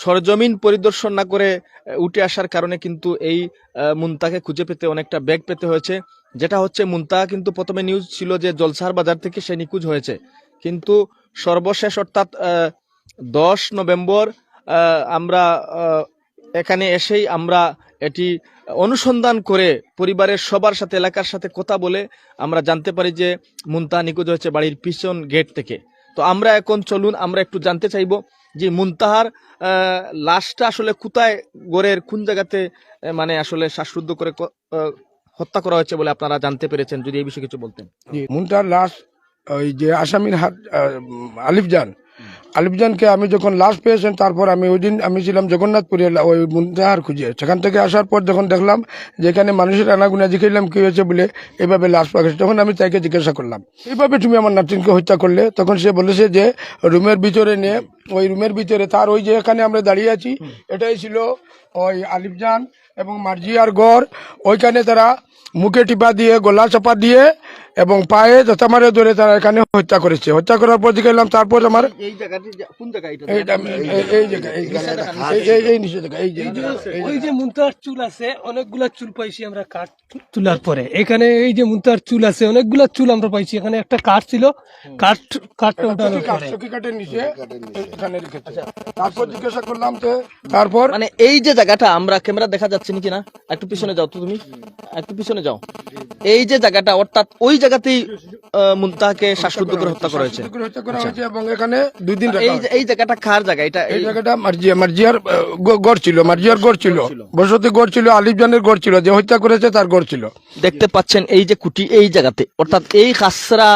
সরজমিন পরিদর্শন না করে উঠে আসার কারণে কিন্তু এই মুনতাকে খুঁজে পেতে অনেকটা ব্যাগ পেতে হয়েছে। যেটা হচ্ছে, মুনতা কিন্তু প্রথমে নিউজ ছিল যে জলসার বাজার থেকে সে নিখোঁজ হয়েছে। কিন্তু সর্বশেষ অর্থাৎ দশ নভেম্বর আমরা এখানে এসেই আমরা এটি অনুসন্ধান করে পরিবারের সবার সাথে, এলাকার সাথে কথা বলে আমরা জানতে পারি যে মুনতা নিখোঁজ হয়েছে বাড়ির পিছন গেট থেকে। তো আমরা এখন চলুন, আমরা একটু জানতে চাইব যে মুনতাহার লাশটা আসলে কোথায় গড়ের, কোন জায়গাতে মানে আসলে শ্বাসরুদ্ধ করে হত্যা করা হয়েছে বলে আপনারা জানতে পেরেছেন, যদি এই বিষয়ে কিছু বলতেন। মুনতাহার লাশ, ওই যে আসামির হাত আলিফজান আলিফজানকে আমি যখন লাশ পেয়েছেন, তারপর আমি ওই দিন আমি ছিলাম জগন্নাথপুরে, ওই মুনতাহার খুঁজে। সেখান থেকে আসার পর যখন দেখলাম যে এখানে মানুষের আনাগুনা জিজ্ঞাসলাম কী হয়েছে বলে এইভাবে লাশ গেছে তখন আমি তাকে জিজ্ঞাসা করলাম, এইভাবে তুমি আমার নাতিনকে হত্যা করলে? তখন সে বলেছে যে, রুমের ভিতরে নিয়ে ওই রুমের ভিতরে তার ওই যে এখানে আমরা দাঁড়িয়ে আছি, এটাই ছিল ওই আলিফজান এবং মার্জিয়ার গড় ওইখানে তারা মুখে টিপা দিয়ে, গলা চাপা দিয়ে এবং পায়ে যথামারে ধরে তারা এখানে হত্যা করেছে। হত্যা করার পর দেখে এলাম তারপর আমার এই জায়গাটি কোন জায়গা এটা? এই- এই জায়গা এই এই- এই- এই নিচে জায়গা এই যে এই জায়গা, এই ওই যে মুন্তার চুল আছে অনেকগুলা চুল পাইছি আমরা কাঠ তোলার পরে। এখানে এই যে মুন্তার চুল আছে অনেকগুলা চুল আমরা পাইছি। এখানে একটা কাঠ ছিল কাঠ কাঠটা উঠানোর পরে। চকি কাঠের নিচে এখানে রেখেছে। তারপর জিজ্ঞাসা করলাম যে তারপর মানে এই যে জায়গাটা আমরা ক্যামেরা দেখা যাচ্ছে নাকি না? একটু পিছনে যাও তো তুমি। একটু পিছনে যাও। এই যে জায়গাটা অর্থাৎ ওই জায়গাতেই মুন্তাহাকে হত্যা করা হয়েছে। হত্যা করা হয়েছে এবং এখানে দুই দিন এই এই জায়গাটা খার জায়গা? এটা এই এই- জায়গাটা মার্জিয়া মার্জিয়ার গড় ছিল মার্জিয়ার গড় ছিল। বসতি গড় ছিল আলিফজানের গড় ছিল যে হত্যা করেছে তার গড় ছিল। দেখতে পাচ্ছেন এই যে কুটি এই জায়গাতে। অর্থাৎ এই খাসরা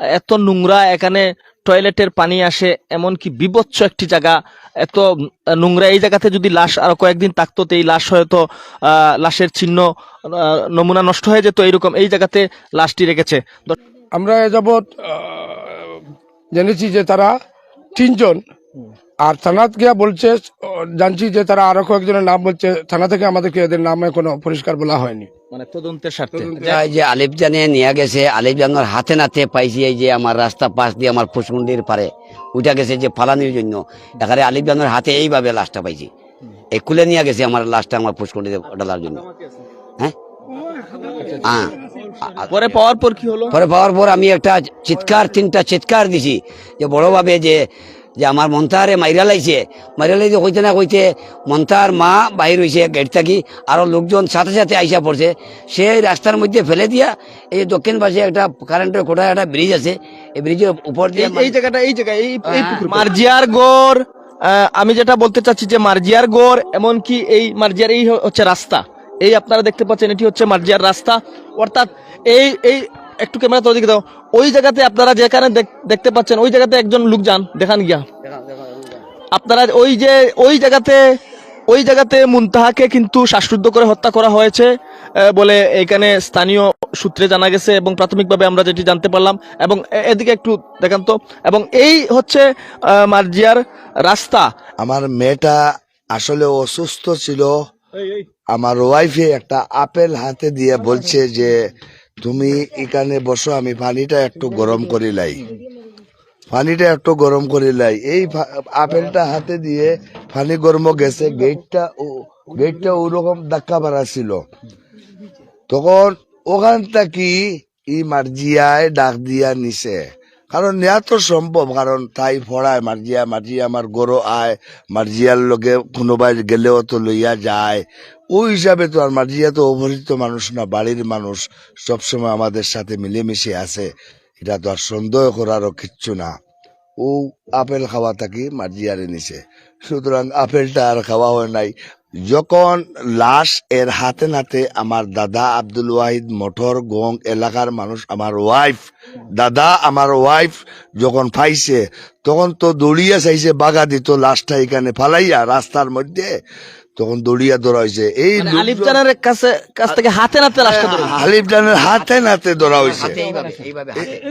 এত নোংরা এখানে টয়লেটের পানি আসে, এমনকি বিভৎস একটি জায়গা, এত নোংরা। এই জায়গাতে যদি লাশ আর কয়েকদিন থাকতো, তো এই লাশ হয়তো লাশের চিহ্ন নমুনা নষ্ট হয়ে যেত। এইরকম এই জায়গাতে লাশটি রেখেছে। আমরা যাবৎ জেনেছি যে তারা তিনজন। আর থানাত গিয়া বলছে, জানছি যে তারা আরও কয়েকজনের নাম বলছে। থানা থেকে আমাদেরকে এদের নাম এখনও পরিষ্কার বলা হয়নি। মানে তদন্তের স্বার্থে। এই যে আলিফজানে নিয়ে গেছে আলিফজানের হাতে নাতে পাইছি এই যে আমার রাস্তা পাশ দিয়ে আমার ফুসমুন্ডির পারে উঠা গেছে যে ফালানির জন্য। এখানে আলিফজানের হাতে এইভাবে লাশটা পাইছি। এই খুলে নিয়ে গেছে আমার লাশটা আমার ফুসকুন্ডিতে ডালার জন্য। হ্যাঁ? হ্যাঁ। পরে পাওয়ার পর কি হলো? পরে পাওয়ার পর আমি একটা চিৎকার তিনটা চিৎকার দিছি যে বড়ভাবে যে যে আমার মন্তারে মাইরা লাইছে। মাইরা লাইছে কইতে না কইতে মন্তার মা বাহির হইছে গেট থাকি আরও লোকজন সাথে সাথে আইসা পড়ছে সেই রাস্তার মধ্যে ফেলে দিয়া এই দক্ষিণ পাশে একটা কারেন্টের কোঠায় একটা ব্রিজ আছে। এই ব্রিজের উপর দিয়ে এই- জায়গাটা এই জায়গায় এই মার্জিয়ার গড় আহ, আমি যেটা বলতে চাচ্ছি যে মার্জিয়ার গড় এমনকি এই মার্জিয়ার এই হচ্ছে রাস্তা। এই আপনারা দেখতে পাচ্ছেন এটি হচ্ছে মার্জিয়ার রাস্তা। অর্থাৎ এই এই একটু ক্যামেরা তো দিকে দাও। ওই জায়গাতে আপনারা যেখানে দেখ- দেখতে পাচ্ছেন ওই জায়গাতে একজন লোক যান দেখান গিয়া। আপনারা ওই যে ওই জায়গাতে ওই জায়গাতে মুনতাহাকে কিন্তু শ্বাসরুদ্ধ করে হত্যা করা হয়েছে আহ, বলে এখানে স্থানীয় সূত্রে জানা গেছে এবং প্রাথমিকভাবে আমরা যেটি জানতে পারলাম। এবং এদিকে একটু দেখান তো। এবং এই হচ্ছে আহ, মার্জিয়ার রাস্তা। আমার মেয়েটা আসলে অসুস্থ ছিল। আমার ওয়াইফে একটা আপেল হাতে দিয়ে বলছে যে তুমি এখানে বসো, আমি পানিটা একটু গরম করে লাই। পানিটা একটু গরম করে লাই। এই আপেলটা হাতে দিয়ে পানি গরম গেছে, গেটটা গেটটা ওরকম ধাক্কা মারা ছিল তখন ওখান থেকে ই মার্জিয়ায় ডাক দিয়া নিছে। কারণ নেওয়া তো সম্ভব, কারণ তাই ফড়ায়, মার্জিয়া মার্জিয়া আমার গরো আয়, মার্জিয়ার লগে কোনোবাই গেলেও তো লইয়া যায়। ওই হিসাবে তো আর মার্জিয়া তো অবহেলিত মানুষ না, বাড়ির মানুষ, সবসময় আমাদের সাথে মিলেমিশে আছে। এটা তো আর সন্দেহ করারও কিচ্ছু না। ও আপেল খাওয়া থাকি মার্জিয়ারে নিছে সুতরাং আপেলটা আর খাওয়া হয় নাই। যখন লাশ এর হাতে নাতে আমার দাদা আব্দুল ওয়াহিদ মঠর গং এলাকার মানুষ, আমার ওয়াইফ, দাদা আমার ওয়াইফ যখন পাইছে তখন তো দৌড়িয়া চাইছে বাগা দিত লাশটা এখানে ফালাইয়া রাস্তার মধ্যে। তখন দৌড়িয়া ধরাইছে এই মানে আলিফ জানের কাছে কাছ থেকে হাতে নাতে লাশটা ধরে? আলিফ জানের হাতে নাতে ধরা হয়েছে।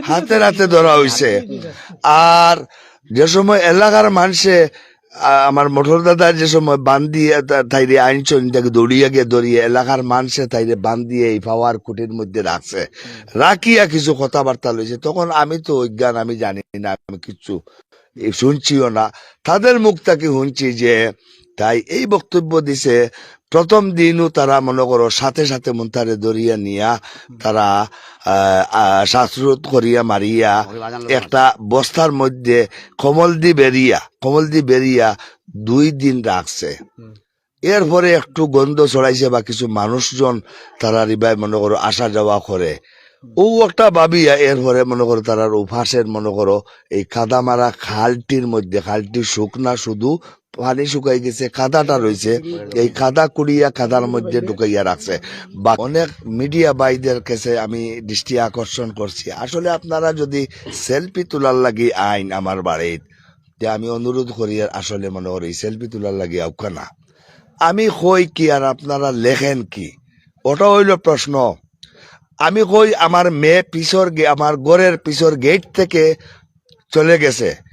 হাতে নাতে ধরা হয়েছে। আর যে সময় এলাকার মানুষে আমার মোটর দাদা যে সময় বান্ধিয়ে তা- তাইরে আইনছন তাকে দৌড়িয়া গিয়ে দৌড়িয়ে এলাকার মানুষে তাইরে বান্ধিয়ে এই পাওয়ার কুটির মধ্যে রাখছে। রাখিয়া কিছু কথাবার্তা লইছে। তখন আমি তো অজ্ঞান আমি জানি না আমি কিচ্ছু এই শুনছিও না। তাদের মুখ তাকে শুনছি যে তাই এই বক্তব্য দিছে প্রথম দিনও তারা মনে করো সাথে সাথে মন্তারে দরিয়া নিয়া তারা শ্বাসরোধ করিয়া মারিয়া একটা বস্তার মধ্যে কমলদি বেরিয়া কমলদি বেরিয়া দুই দিন রাখছে। এরপরে একটু গন্ধ ছড়াইছে বা কিছু মানুষজন তারা রিবাই মনে করো আসা যাওয়া করে। ও একটা ভাবিয়া এরপরে মনে করো তারার উপাসের মনে করো এই কাদামারা খালটির মধ্যে খালটি শুকনা শুধু পানি শুকাই গেছে, কাদাটা রয়েছে। এই কাদা কুড়িয়া কাদার মধ্যে ঢুকাইয়া রাখছে। বা অনেক মিডিয়া বাইদের কাছে আমি দৃষ্টি আকর্ষণ করছি। আসলে আপনারা যদি সেলফি তোলার লাগি আইন আমার বাড়ির যে আমি অনুরোধ করি, আসলে মনে করি সেলফি তোলার লাগি আউকা না। আমি কই কি আর আপনারা লেখেন কি? ওটা হইল প্রশ্ন। আমি কই আমার মেয়ে পিছর আমার ঘরের পিছর গেট থেকে চলে গেছে।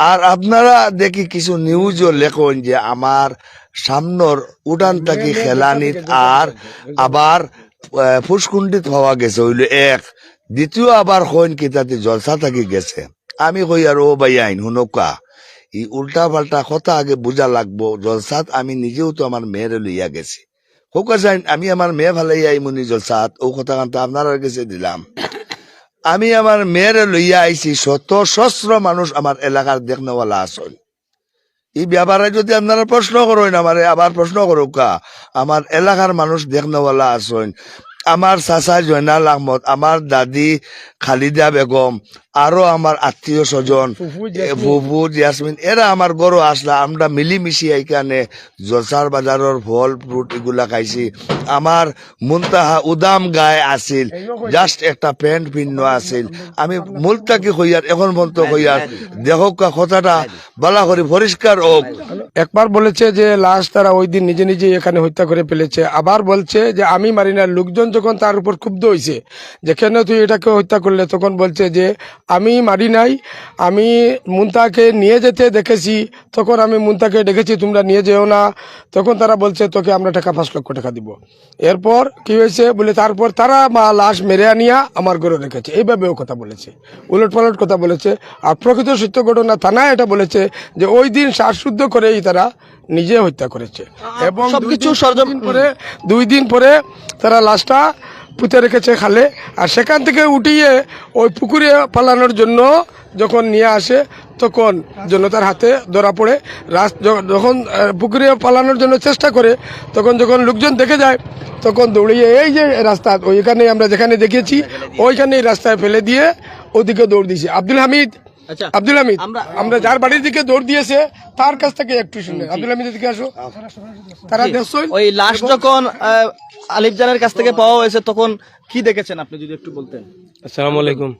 আর আপনারা দেখি কিছু নিউজও লেখন যে আমার সামনের উঠান থাকি খেলানিত আর আবার আহ, ফুসকুন্ডিত হওয়া গেছে হইল এক। দ্বিতীয় আবার কইন কি তাতে জলসা থাকি গেছে। আমি কই আর ও ভাই আইন হুনকা ই উল্টা পাল্টা কথা আগে বুঝা লাগবো জলসাত আমি নিজেও তো আমার মেয়েরে লইয়া গেছি। হোকা আমি আমার মেয়ে ভালাই আইমুনি জলসাত ও কথা কান্তা আপনার গেছে দিলাম। আমি আমার মেয়ের লইয়া আইছি শত সহস্র মানুষ আমার এলাকার দেখনেওয়ালা আসল এই ব্যাপারে যদি আপনারা প্রশ্ন করেন, আমারে আবার প্রশ্ন করুক আমার এলাকার মানুষ দেখনেওয়ালা আসন আমার চাচা জয়নাল আহমদ, আমার দাদি খালিদা বেগম আরও আমার আত্মীয় স্বজন ফুফু জাসমিন। এরা আমার গরু আসলা আমরা মিলিমিশি এইখানে জলসার বাজারের ফল ফ্রুট এগুলা খাইছি। আমার মুনতাহা উদাম গায়ে আছিল জাস্ট একটা প্যান্ট ভিন্ন আছিল। আমি মূলটাকে হইয়ার এখন পর্যন্ত হইয়ার দেখক কথাটা বালা করে পরিষ্কার হোক। একবার বলেছে যে লাশ তারা ওই দিন নিজে নিজে এখানে হত্যা করে ফেলেছে। আবার বলছে যে আমি মারি না লোকজন যখন তার উপর ক্ষুব্ধ হয়েছে যে কেন তুই এটাকে হত্যা করলে? তখন বলছে যে আমি মারি নাই আমি মুন্তাকে নিয়ে যেতে দেখেছি তখন আমি মুন্তাকে ডেকেছি তোমরা নিয়ে যেও না। তখন তারা বলছে তোকে আমরা টাকা পাঁচ লক্ষ টাকা দিব। এরপর কি হয়েছে? বলে তারপর তারা মা লাশ মেরে আনিয়া আমার ঘরে রেখেছে। এইভাবেও কথা বলেছে। উলট পালট কথা বলেছে। আর প্রকৃত সত্য ঘটনা থানায় এটা বলেছে যে ওই দিন শ্বাসশুদ্ধ করেই তারা নিজে হত্যা করেছে। এবং সবকিছু দুই দিন পরে দুই দিন পরে তারা লাশটা পুঁতে রেখেছে খালে। আর সেখান থেকে উঠিয়ে ওই পুকুরে পালানোর জন্য যখন নিয়ে আসে, তখন জনতার হাতে ধরা পড়ে। রাস- যখন পুকুরে পালানোর জন্য চেষ্টা করে, তখন যখন লোকজন দেখে যায়, তখন দৌড়িয়ে এই যে রাস্তা, ওইখানে আমরা যেখানে দেখেছি ওইখানে রাস্তায় ফেলে দিয়ে ওদিকে দৌড় দিয়েছি। আব্দুল হামিদ আব্দুল হামিদ আমরা- আমরা যার বাড়ির দিকে দৌড় দিয়েছে তার কাছ থেকে একটু শুনে আব্দুল হামিদের দিকে আসো। তারা দেখছেন? ওই লাশ যখন আলিফ জানের কাছ থেকে পাওয়া হয়েছে তখন কি দেখেছেন আপনি যদি একটু বলতেন? আসসালামু আলাইকুম।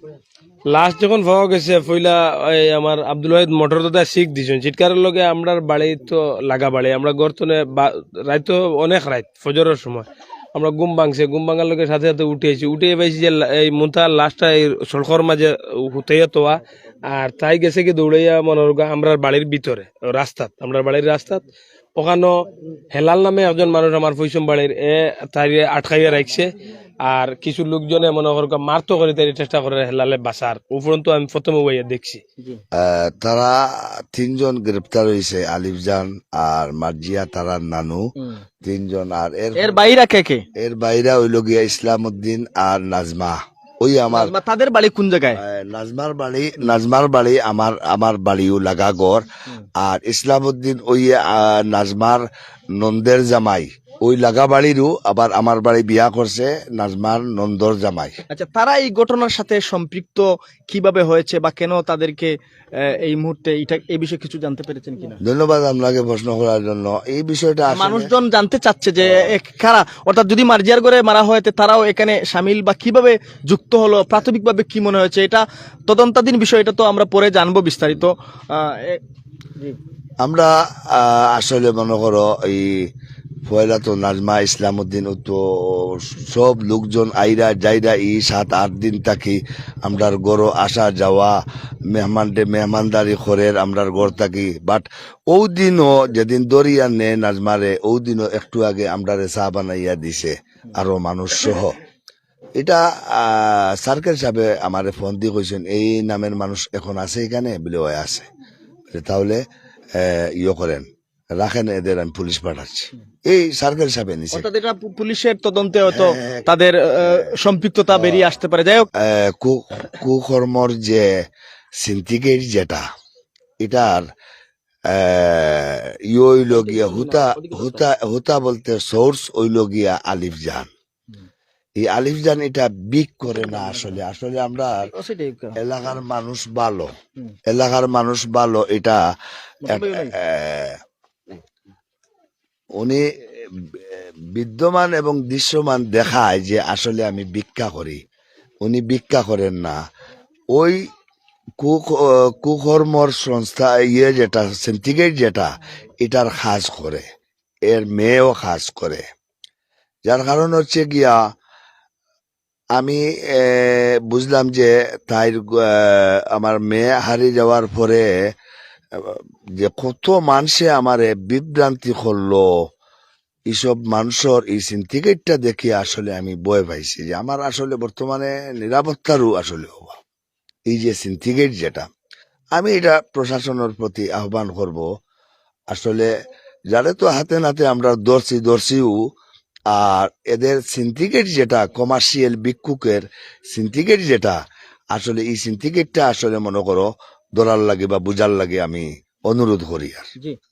লাস্ট যখন পাওয়া গেছে পইলা ওই আমার আব্দুল ওয়াহিদ মোটর দাদা শিখ দিছেন চিৎকারের লগে আমরা বাড়ি তো লাগা বাড়ি আমরা গর্তনে রাত তো অনেক রাত ফজরের সময়। আমরা গুম ভাঙছে গুম ভাঙার লোকের সাথে সাথে উঠেছি উঠে পাইছি যে এই মুতার লাস্টটা এই সড়কর মাঝে হুতাইয়া তোয়া আর তাই গেছে কি দৌড়াইয়া মনে হোক আমরা বাড়ির ভিতরে, রাস্তাত আমরা বাড়ির রাস্তাত। ওখানো হেলাল নামে একজন মানুষ আমার ফৈসম বাড়ির, এ তাই আটকাইয়া রাখছে আর কিছু লোকজনে মনে করো মারতো করে তাই চেষ্টা করে হেলালে বাসার উপরন্তু আমি প্রথমে বইয়া দেখছি। আহ, তারা তিনজন গ্রেপ্তার হয়েছে আলিফজান আর মার্জিয়া তারার নানু। তিনজন আর এর এর বাইরা কে কে? এর বাইরে হইল গিয়া ইসলাম উদ্দিন আর নাজমা। ওই আমার তাদের বাড়ি কোন জায়গায়? নাজমার বাড়ি নাজমার বাড়ি আমার আমার বাড়িও লাগা গড়। আর ইসলাম উদ্দিন ওই আহ, নাজমার নন্দের জামাই। ওই লাগা বাড়িরও আবার আমার বাড়ি বিয়া করছে নাজমার নন্দর জামাই। আচ্ছা তারা এই ঘটনার সাথে সম্পৃক্ত কীভাবে হয়েছে বা কেন তাদেরকে এই মুহূর্তে এটা এই বিষয়ে কিছু জানতে পেরেছেন কিনা? ধন্যবাদ আপনাকে প্রশ্ন করার জন্য। এই বিষয়টা মানুষজন জানতে চাচ্ছে যে কারা? অর্থাৎ যদি মার্জিয়ার করে মারা হয় তো তারাও এখানে সামিল বা কীভাবে যুক্ত হলো? প্রাথমিকভাবে কি মনে হয়েছে? এটা তদন্তাধীন বিষয় এটা তো আমরা পরে জানব বিস্তারিত। আহ, আমরা আসলে মনে করো এই পয়লা তো নাজমা ইসলাম উদ্দিন তো সব লোকজন আইরা যাইরা এই সাত, আট দিন থাকি আমরার গড় আসা যাওয়া মেহমানটে মেহমানদারি করের আমরার গড় থাকি। বাট ও দিনও যেদিন দরিয়া নে নাজমারে ও দিনও একটু আগে আমরারে চা বানাইয়া দিছে, আরও মানুষ সহ। এটা সার্কেল সাহেবে আমার ফোন দিয়ে কইছেন, এই নামের মানুষ এখন আছে এখানে? বলে, ওই আছে। তাহলে ইয়ে করেন। রাখেন এদের আমি পুলিশ পাঠাচ্ছি। এই সার্কেল সাহেব অর্থাৎ এটা পুলিশের তদন্তে হয়তো হ্যাঁ, তাদের সম্পৃক্ততা বেরিয়ে আসতে পারে। যাই হোক। কুকর্মর যে সিন্ডিকেট যেটা এটার আহ, ইয়ে হইল গিয়া হুতা হুতা হুতা বলতে সোর্স হইল গিয়া আলিফ জান। এই আলিফ জান এটা বিক করে না আসলে। আসলে আমরা এলাকার মানুষ ভালো। এলাকার মানুষ ভালো এটা উনি বিদ্যমান এবং দৃশ্যমান দেখায় যে আসলে আমি ভিক্ষা করি। উনি ভিক্ষা করেন না। ওই কুকর্মর সংস্থা ইয়ে যেটা সিন্ডিকেট যেটা, এটার কাজ করে। এর মেয়েও কাজ করে। যার কারণ হচ্ছে গিয়া, আমি বুঝলাম যে তাই আমার মেয়ে হারিয়ে যাওয়ার পরে যে কত মানুষে আমারে বিভ্রান্তি করল এইসব মানুষের এই সিন্ডিকেটটা দেখে আসলে আমি বয়ে পাইছি যে আমার আসলে বর্তমানে নিরাপত্তারও আসলে অভাব। এই যে সিন্ডিকেট যেটা, আমি এটা প্রশাসনের প্রতি আহ্বান করব। আসলে যারা তো হাতে নাতে আমরা দর্শি দর্শিও আর এদের সিন্ডিকেট যেটা কমার্শিয়াল বিক্ষুকের সিন্ডিকেট যেটা, আসলে এই সিন্ডিকেটটা আসলে মনে করো ধরার লাগে বা বুঝার লাগে আমি অনুরোধ করি আর।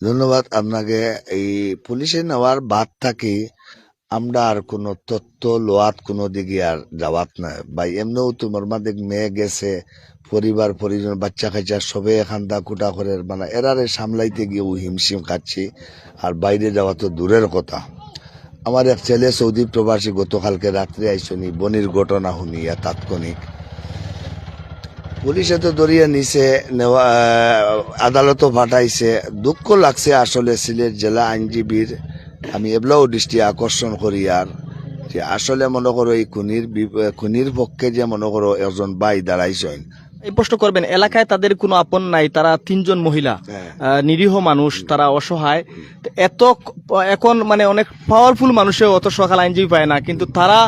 ধন্যবাদ। আপনাকে এই পুলিশে নেওয়ার বাদ থাকি আমরা আর কোনো তথ্য লোয়াত কোনো দিকে আর যাওয়াত না। ভাই এমনিও তোমার মাঝে মেয়ে গেছে পরিবার পরিজন বাচ্চা কাচ্চা সবে এখান দা কুটা করে মানে এরারে সামলাইতে গিয়ে ও হিমশিম খাচ্ছি আর বাইরে যাওয়া তো দূরের কথা। আমার এক ছেলে সৌদি প্রবাসী গতকালকে রাত্রে আইসনি বনির ঘটনা শুনিয়া তাৎক্ষণিক পুলিশে তো দরিয়া নিছে নেওয়া আদালতও পাঠাইছে। দুঃখ লাগছে আসলে সিলেট জেলা আইনজীবীর আমি এবলাও দৃষ্টি আকর্ষণ করি আর যে আসলে মনে করো এই খুনির খুনির পক্ষে যে মনে করো একজন বাই দাঁড়াইছেন। এই প্রশ্ন করবেন এলাকায় তাদের কোনো আপন নাই তারা তিনজন মহিলা হ্যাঁ। নিরীহ মানুষ তারা অসহায়। এত এখন মানে অনেক পাওয়ারফুল মানুষেও অত সকাল আইনজীবী পায় না কিন্তু তারা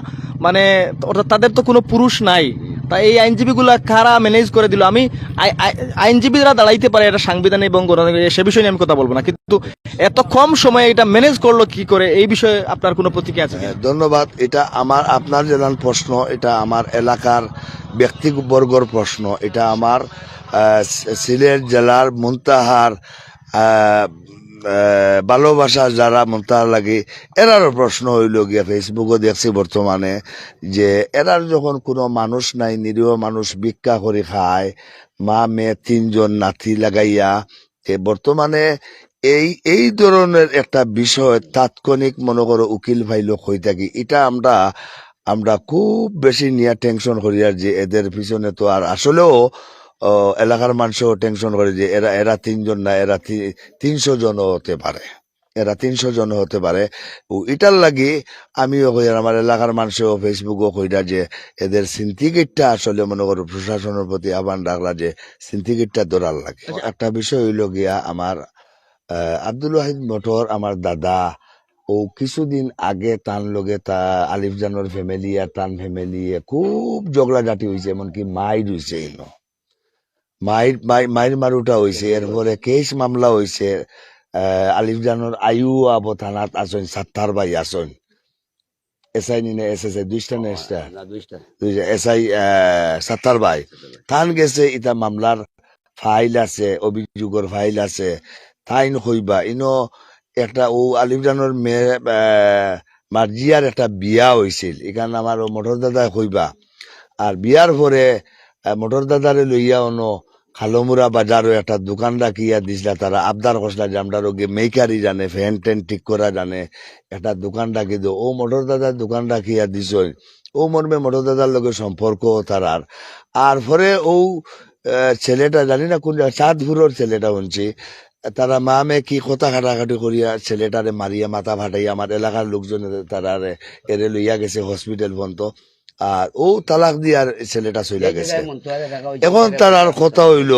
মানে অর্থাৎ তাদের তো কোনো পুরুষ নাই। তা এই আইনজীবীগুলা কারা ম্যানেজ করে দিল? আমি আই- আই- আইনজীবীরা দাঁড়াইতে পারে এটা সাংবিধানিক এবং সে বিষয়ে আমি কথা বলব না। কিন্তু এত কম সময়ে এটা ম্যানেজ করল কি করে? এই বিষয়ে আপনার কোনো প্রতিক্রিয়া আছে ধন্যবাদ। এটা আমার, আপনার জেলার প্রশ্ন, এটা আমার এলাকার ব্যক্তিবর্গর প্রশ্ন। এটা আমার সিলেট জেলার মুন্তাহার ভালোবাসা যারা মুন্তাহার লাগে, এরারও প্রশ্ন হইল গিয়া ফেসবুকও দেখছি বর্তমানে যে এরার যখন কোনো মানুষ নাই, নিরীহ মানুষ ভিক্ষা করে খায়, মা, মেয়ে, তিনজন নাতি লাগাইয়া, এ বর্তমানে এই এই ধরনের একটা বিষয় তাৎক্ষণিক মনে করো উকিল ভাই লোক হয়ে থাকি, এটা আমরা আমরা খুব বেশি নিয়ে টেনশন করি আর যে এদের পিছনে তো আর আসলেও এলাকার মানুষও টেনশন করে যে এরা এরা তিনজন না এরা তিনশো জন হতে পারে। এরা তিনশো জন হতে পারে। ও এটার লাগি আমিও কই আর আমার এলাকার মানুষও ফেসবুকও কইরা যে এদের সিন্ডিকেটটা আসলে মনে করো প্রশাসনের প্রতি আহ্বান রাখলা যে সিন্ডিকেটটা ধরার লাগে। একটা বিষয় হইল গিয়া আমার আব্দুল ওয়াহিদ মোটর আমার দাদা ও কিছুদিন আগে তান লগে তা আলিফ জানোর ফ্যামিলি আর তান ফ্যামিলি খুব ঝগড়া জাতি হয়েছে এমনকি মাইর হয়েছে ইনো মাইর মাই- মাইর মারুটা হয়েছে এরপরে কেস মামলা হয়েছে আহ, আলিফ আয়ু আবো থানাত আসন সাত্তার ভাই আসন। এসআই নিনে এস এস দুইটা না একটা এসআই সাত্তার ভাই। থান গেছে ইটা মামলার ফাইল আছে অভিযোগের ফাইল আছে। তাইন কইবা ইনো একটা ও আলিফজানোর মেয়ে মার্জিয়ার একটা বিয়া হয়েছিল এখানে আমার মোটর দাদা কইবা আর বিয়ার পরে মোটর দাদারে লইয়া অনো খালমুরা বাজারও একটা দোকান রাখিয়া দিছিলা, তারা আবদার করছিলা যে আমরা রোগে মেকারি জানে, ফ্যান টেন ঠিক করা জানে, একটা দোকান রাখি দো ও মোটর দাদার দোকান রাখিয়া দিছ ও মর্মে মোটর দাদার লগে সম্পর্ক তার আর। আর পরে ও ছেলেটা, জানি না কোন চাঁদপুরের ছেলেটা শুনছি, তারা মা মেয়ে কি কথা কাটাকাটি করিয়া ছেলেটারে মারিয়া, মাথা ফাটাইয়া, আমার এলাকার লোকজন তারারে এরে লইয়া গেছে, হসপিটাল পর্যন্ত। আর ও তালাক দিয়ার ছেলেটা চইলা গেছে। এখন তার আর কথা হইল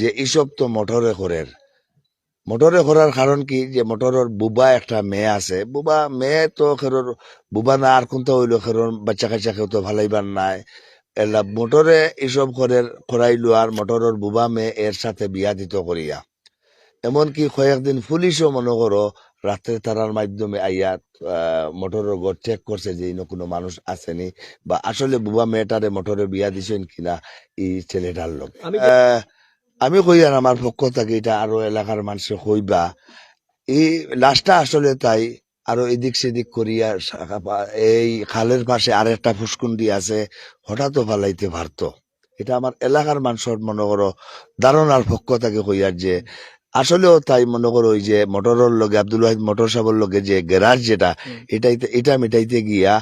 যে এইসব তো মোটরে করের মোটরে করার কারণ কি? যে মোটরের বুবা একটা মেয়ে আছে। বুবা মেয়ে তো খেরোর বুবা না আর কোনটা হইল খেরোর বাচ্চা কাচ্চা কেউ তো ভালাইবার নাই। এলা মোটরে এইসব করের করাইলো আর মোটরের বুবা মেয়ে এর সাথে বিয়া দিত করিয়া। এমনকি কয়েকদিন পুলিশও মনে করো রাত্রে তারার মাধ্যমে আইয়া মোটরের ঘর চেক করছে যে ইনো কোনো মানুষ আসেনি বা আসলে বুবা মেয়েটারে মোটরে বিয়া দিছেন কিনা এই ছেলেটার লোক। আমি কই আর আমার পক্ষ থেকে এটা আরও এলাকার মানুষে কইবা। এই লাশটা আসলে তাই আরও এদিক সেদিক করিয়া এই খালের পাশে আর একটা ফুসকুন্ডি আছে হঠাৎ ফালাইতে পারতো। এটা আমার এলাকার মানুষের মনে করো ধারণার পক্ষ থেকে কইয়ার যে আসলেও তাই মনে করো ওই যে মোটরের লগে আব্দুল ওয়াহিদ মোটর সাহেবের লগে যে গ্যারাজ যেটা এটাইতে এটা মিটাইতে গিয়া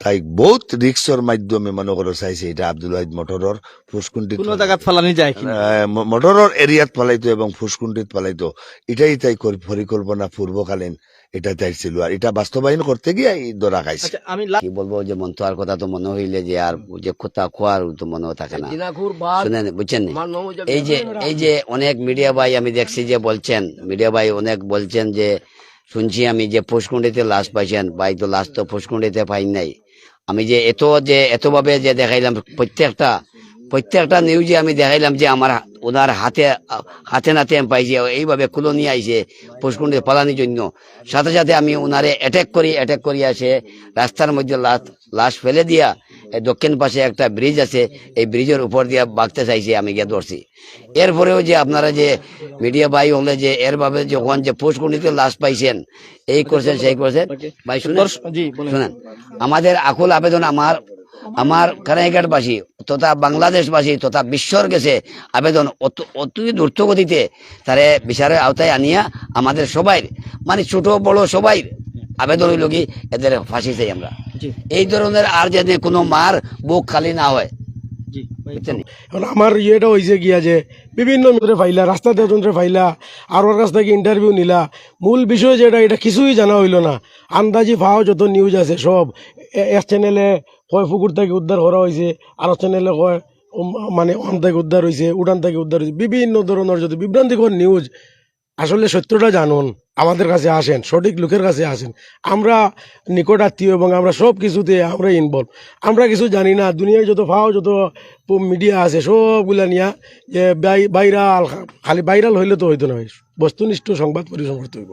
তাই বহুত রিক্সর মাধ্যমে মনে করো চাইছে এটা আব্দুল ওয়াহিদ মোটরের ফুসকুন্ডি কোনো জায়গায় ফেলানি যায় মোটরের এরিয়াত পালাইতো এবং ফুসকুন্ডিত পালাইতো এটাই তাই পরিকল্পনা পূর্বকালীন। এটা তাই ছিল আর এটা বাস্তবায়ন করতে গিয়ে এই ধরা খাইছে। আচ্ছা আমি কি বলব যে মন্তোয়ার কথা তো মনে হইলে যে আর যে কথা খোয়ার তো মনে থাকে না। শুনেন বুঝছেন এই যে এই যে অনেক মিডিয়া ভাই আমি দেখছি যে বলছেন মিডিয়া ভাই অনেক বলছেন যে শুনছি আমি যে ফুসকুন্ডিতে লাশ পাইছেন ভাই তো লাশ তো ফুসকুন্ডিতে পাই নাই। আমি যে এত যে এতভাবে যে দেখাইলাম প্রত্যেকটা প্রত্যেকটা নিউজে আমি দেখাইলাম যে আমার ওনার হাতে হাতে নাতে আমি পাইছি এইভাবে কুলো নিয়ে আইছে পুষ্কুণ্ডে পালানির জন্য। সাথে সাথে আমি ওনারে অ্যাটাক করি অ্যাটাক করি আসে রাস্তার মধ্যে লাশ লাশ ফেলে দিয়া দক্ষিণ পাশে একটা ব্রিজ আছে এই ব্রিজের উপর দিয়ে বাগতে চাইছে আমি গিয়ে ধরছি এরপরেও যে আপনারা যে মিডিয়া ভাই হলে যে এরভাবে যখন যে পুষ্কুণ্ডিতে লাশ পাইছেন এই করছেন সেই করছেন ভাই শুনেন? আমাদের আকুল আবেদন আমার আমার কানাইঘাটবাসী তথা বাংলাদেশবাসী তথা বিশ্বর গেছে আবেদন অত- অতি দ্রুত গতিতে তারে বিচারের আওতায় আনিয়া আমাদের সবাই মানে ছোট বড় সবাই আবেদন হইল কি এদের ফাঁসি চাই আমরা। এই ধরনের আর যেন কোনো মার বুক খালি না হয়। এখন আমার ইয়েটা হয়েছে গিয়া যে বিভিন্ন মিত্রে ফাইলা রাস্তাতে যন্ত্রে ফাইলা আর ওর কাছ থেকে ইন্টারভিউ নিলা। মূল বিষয় যেটা এটা কিছুই জানা হইল না। আন্দাজি ফাও যত নিউজ আছে সব এ- এক চ্যানেলে কয় পুকুর থেকে উদ্ধার করা হয়েছে, আর চ্যানেলে কয় মানে ওখান থেকে উদ্ধার হয়েছে, উড়ান থেকে উদ্ধার হয়েছে, বিভিন্ন ধরনের যদি বিভ্রান্তিকর নিউজ আসলে সত্যটা জানুন, আমাদের কাছে আসেন, সঠিক লোকের কাছে আসেন। আমরা নিকট আত্মীয় এবং আমরা সব কিছুতে আমরা ইনভলভ আমরা কিছু জানি না, দুনিয়ায় যত ফাও, যত মিডিয়া আছে, সবগুলা নিয়া যে বাইরাল, খালি বাইরাল হইলে তো হইতো না, বস্তুনিষ্ঠ সংবাদ পরিবেশন করতে হইব।